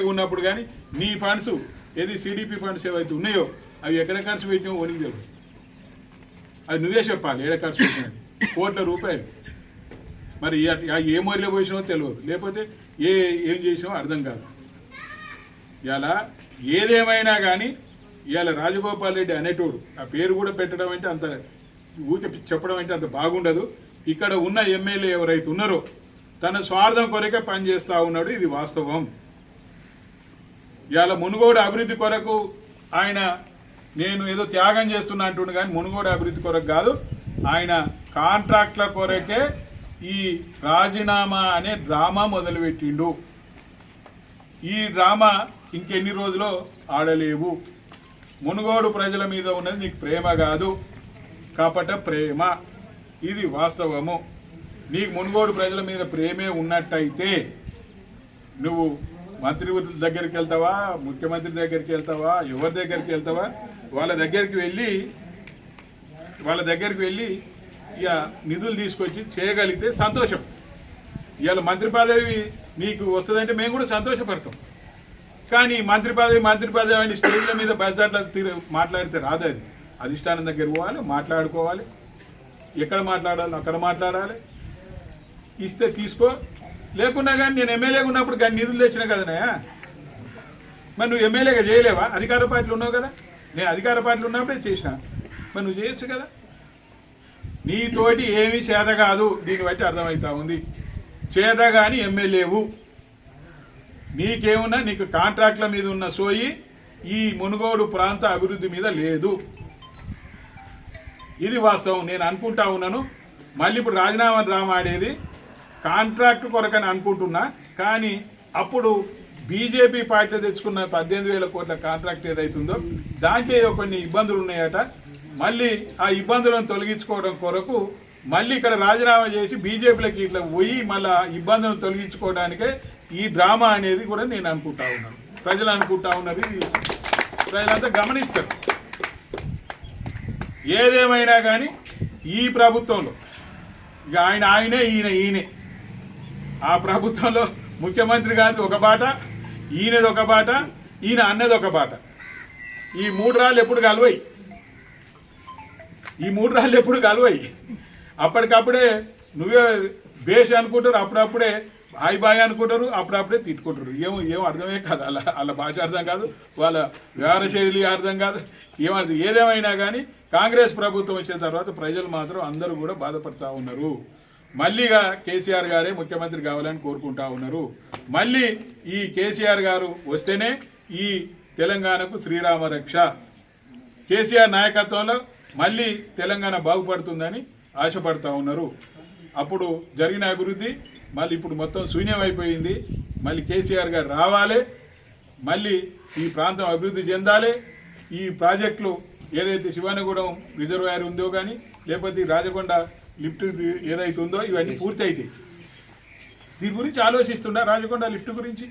ఎమ్మెల్యేగా ఉన్నప్పుడు కానీ నీ ఫండ్స్ ఏది సిడిపి ఫండ్స్ ఏవైతే ఉన్నాయో అవి ఎక్కడ ఖర్చు పెట్టినావో వనికి తెలియదు అది నువ్వే చెప్పాలి ఏడ ఖర్చు పెట్టినది. కోట్ల రూపాయలు. మరి ఏ మోరిలో పోసినావో తెలియదు లేకపోతే ఏ ఏం చేసినావో అర్థం కాదు. ఇలా ఏదేమైనా కానీ ఇవాళ రాజగోపాల్ రెడ్డి అనేటోడు ఆ పేరు కూడా పెట్టడం అంటే అంత ఊరికే చెప్పడం అంటే అంత బాగుండదు. ఇక్కడ ఉన్న ఎమ్మెల్యే ఎవరైతే ఉన్నారో తన స్వార్థం కొరకే పనిచేస్తూ ఉన్నాడు. ఇది వాస్తవం. ఇవాళ మునుగోడు అభివృద్ధి కొరకు ఆయన నేను ఏదో త్యాగం చేస్తున్నా అంటుండే కానీ మునుగోడు అభివృద్ధి కొరకు కాదు. ఆయన కాంట్రాక్ట్ల కొరకే ఈ రాజీనామా అనే డ్రామా మొదలుపెట్టిండు. ఈ డ్రామా ఇంకెన్ని రోజులో ఆడలేవు. మునుగోడు ప్రజల మీద ఉన్నది నీకు ప్రేమ కాదు కాపట ప్రేమ. ఇది వాస్తవము. నీకు మునుగోడు ప్రజల మీద ప్రేమే ఉన్నట్టయితే నువ్వు మంత్రి దగ్గరికి వెళ్తావా? ముఖ్యమంత్రి దగ్గరికి వెళ్తావా? ఎవరి దగ్గరికి వెళ్తావా? వాళ్ళ దగ్గరికి వెళ్ళి వాళ్ళ దగ్గరికి వెళ్ళి ఇక నిధులు తీసుకొచ్చి చేయగలిగితే సంతోషం. ఇవాళ మంత్రి పదవి నీకు వస్తుందంటే మేము కూడా సంతోషపడతాం. కానీ మంత్రి పదవి మంత్రి పదవి అని స్టేజ్ల మీద బజార్ల తీరు మాట్లాడితే రాదు అది. అధిష్టానం దగ్గర పోవాలి మాట్లాడుకోవాలి. ఎక్కడ మాట్లాడాలో అక్కడ మాట్లాడాలి. ఇస్తే తీసుకో లేకున్నా కానీ నేను ఎమ్మెల్యేగా ఉన్నప్పుడు కానీ నిధులు తెచ్చిన కదనే మరి నువ్వు ఎమ్మెల్యేగా చేయలేవా? అధికార పార్టీలు ఉన్నావు కదా? నేను అధికార పార్టీలు ఉన్నప్పుడే చేసిన. మరి నువ్వు చేయొచ్చు కదా? నీతోటి ఏమీ చేత కాదు. దీన్ని బట్టి అర్థమవుతా ఉంది. చేత కానీ ఎమ్మెల్యేవు. నీకేమున్నా నీకు కాంట్రాక్ట్ల మీద ఉన్న సోయి ఈ మునుగోడు ప్రాంత అభివృద్ధి మీద లేదు. ఇది వాస్తవం. నేను అనుకుంటా ఉన్నాను. మళ్ళీ ఇప్పుడు రాజీనామా డ్రామా ఆడేది కాంట్రాక్ట్ కొరకని అనుకుంటున్నా కానీ అప్పుడు బీజేపీ పార్టీ తెచ్చుకున్న పద్దెనిమిది వేల కోట్ల కాంట్రాక్ట్ ఏదైతుందో దాంట్లో కొన్ని ఇబ్బందులు ఉన్నాయట. మళ్ళీ ఆ ఇబ్బందులను తొలగించుకోవడం కొరకు మళ్ళీ ఇక్కడ రాజీనామా చేసి బీజేపీలోకి ఇట్లా పోయి మళ్ళీ ఇబ్బందులను తొలగించుకోవడానికే ఈ డ్రామా అనేది కూడా నేను అనుకుంటా ఉన్నాను. ప్రజలు అనుకుంటా ఉన్నది ప్రజలంతా గమనిస్తారు. ఏదేమైనా కానీ ఈ ప్రభుత్వంలో ఇక ఆయన ఆయనే ఈయన ఈయనే. ఆ ప్రభుత్వంలో ముఖ్యమంత్రి గారిది ఒక బాట ఈయనది ఒక బాట ఈయన అన్నది ఒక బాట. ఈ మూడు రాళ్ళు ఎప్పుడు కలవయి ఈ మూడు రాళ్ళు ఎప్పుడు కలవయి అప్పటికప్పుడే నువ్వే బేష్ అనుకుంటారు అప్పుడప్పుడే హాయ్ బాయ్ అనుకుంటారు అప్పుడప్పుడే తిట్టుకుంటారు. ఏమో ఏం అర్థమే కాదు అలా వాళ్ళ భాష అర్థం కాదు వాళ్ళ వ్యవహార శైలి అర్థం కాదు ఏమర్థం ఏదేమైనా కానీ కాంగ్రెస్ ప్రభుత్వం వచ్చిన తర్వాత ప్రజలు మాత్రం అందరూ కూడా బాధపడతా ఉన్నారు. మళ్ళీగా కేసీఆర్ గారే ముఖ్యమంత్రి కావాలని కోరుకుంటా ఉన్నారు. మళ్ళీ ఈ కేసీఆర్ గారు వస్తేనే ఈ తెలంగాణకు శ్రీరామ రక్ష. కేసీఆర్ నాయకత్వంలో మళ్ళీ తెలంగాణ బాగుపడుతుందని ఆశపడతా ఉన్నారు. అప్పుడు జరిగిన అభివృద్ధి మళ్ళీ ఇప్పుడు మొత్తం శూన్యమైపోయింది మళ్ళీ కేసీఆర్ గారు రావాలి. మళ్ళీ ఈ ప్రాంతం అభివృద్ధి చెందాలి. ఈ ప్రాజెక్టులు ఏదైతే శివానగూడెం రిజర్వాయర్ ఉందో కానీ లేకపోతే రాజకొండ లిఫ్ట్ ఏదైతే ఉందో ఇవన్నీ పూర్తి అవుతాయి దీని గురించి ఆలోచిస్తుండ రాజకొండ లిఫ్ట్ గురించి?